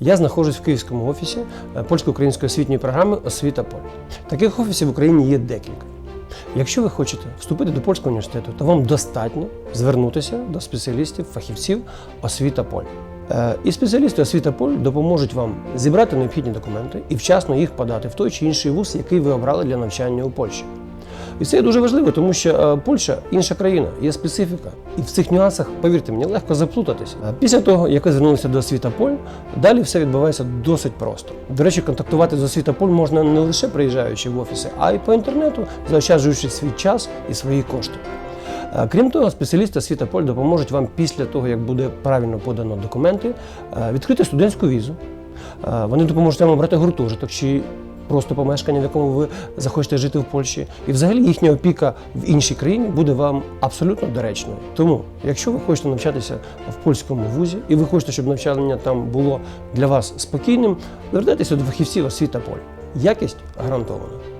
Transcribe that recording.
Я знаходжусь в київському офісі е, польсько-української освітньої програми Освіта Поль. Таких офісів в Україні є декілька. Якщо ви хочете вступити до польського університету, то вам достатньо звернутися до спеціалістів, фахівців Освіта Поль. Е, І спеціалісти освіта Поль допоможуть вам зібрати необхідні документи і вчасно їх подати в той чи інший вуз, який ви обрали для навчання у Польщі. І це є дуже важливо, тому що е, Польща інша країна, є специфіка. І в цих нюансах, повірте мені, легко заплутатися. Е, Після того, як ви звернулися до освіта Поль, далі все відбувається досить просто. До речі, контактувати з освіта Поль можна не лише приїжджаючи в офіси, а й по інтернету, заощаджуючи свій час і свої кошти. Е, Крім того, спеціалісти освіта Поль допоможуть вам після того, як буде правильно подано документи, відкрити студентську візу. Вони допоможуть вам обрати гуртожиток чи просто помешкання, в якому ви захочете жити в Польщі. І взагалі їхня опіка в іншій країні буде вам абсолютно доречною. Тому, якщо ви хочете навчатися в польському вузі і ви хочете, щоб навчання там було для вас спокійним, звертайтеся до фахівців освіта Поль. Якість гарантована.